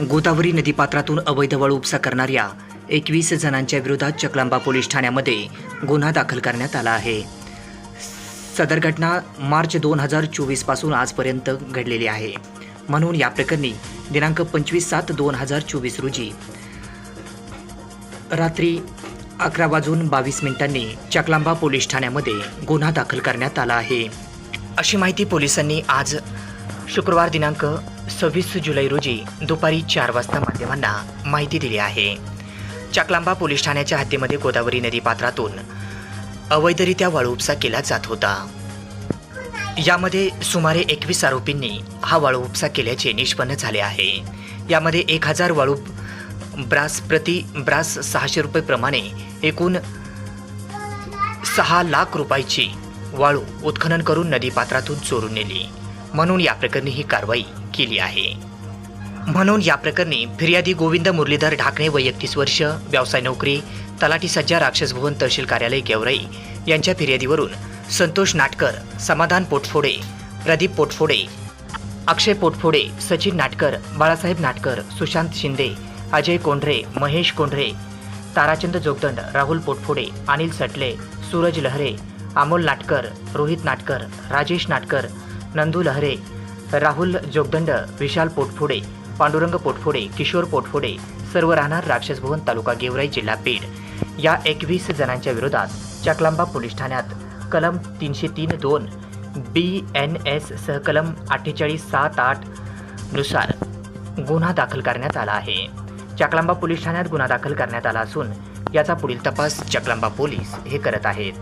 गोदावरी नदीपात्रातून अवैध वाळू उपसा करणाऱ्या एकवीस जणांच्या विरोधात चकलांबा पोलीस ठाण्यामध्ये गुन्हा दाखल करण्यात आला आहे. सदर घटना मार्च दोन हजार चोवीसपासून आजपर्यंत घडलेली आहे. म्हणून या प्रकरणी दिनांक पंचवीस सात दोन हजार चोवीस रोजी रात्री अकरा वाजून बावीस मिनिटांनी चकलांबा पोलीस ठाण्यामध्ये गुन्हा दाखल करण्यात आला आहे. अशी माहिती पोलिसांनी आज शुक्रवार दिनांक सव्वीस जुलै रोजी दुपारी चार वाजता माध्यमांना माहिती दिली आहे. चकलांबा पोलीस ठाण्याच्या हद्दीमध्ये गोदावरी नदी पात्रातून अवैधरित्या वाळू उपसा केला जात होता. यामध्ये सुमारे एकवीस आरोपींनी हा वाळू उपसा केल्याचे निष्पन्न झाले आहे. यामध्ये एक हजार वाळू ब्रास प्रति ब्रास सहाशे रुपये प्रमाणे एकूण सहा लाख रुपयाची वाळू उत्खनन करून नदीपात्रातून चोरून नेली. म्हणून या प्रकरणी ही कारवाई केली आहे. म्हणून या प्रकरणी फिर्यादी गोविंद मुरलीधर ढाकणे व एकतीस वर्ष व्यवसाय नोकरी तलाठी सज्जा राक्षस भवन तहसील कार्यालय गेवराई यांच्या फिर्यादीवरून संतोष नाटकर समाधान पोटफोडे प्रदीप पोटफोडे अक्षय पोटफोडे सचिन नाटकर बाळासाहेब नाटकर सुशांत शिंदे अजय कोंढरे महेश कोंढरे ताराचंद जोगदंड राहुल पोटफोडे अनिल सटले सूरज लहरे अमोल नाटकर रोहित नाटकर राजेश नाटकर नंदू लहरे राहुल जोगदंड विशाल पोटफोडे पांडुरंग पोटफोडे किशोर पोटफोडे सर्व राहणार राक्षसभुवन तालुका गेवराई जिल्हा बीड. या एकवीस जणांच्या विरोधात चकलांबा पोलीस ठाण्यात कलम तीनशे तीन दोन बी एन एस सहकलम अठ्ठेचाळीस सात आठनुसार गुन्हा दाखल करण्यात आला आहे. चकलांबा पोलीस ठाण्यात गुन्हा दाखल करण्यात आला असून याचा पुढील तपास चकलांबा पोलीस हे करत आहेत.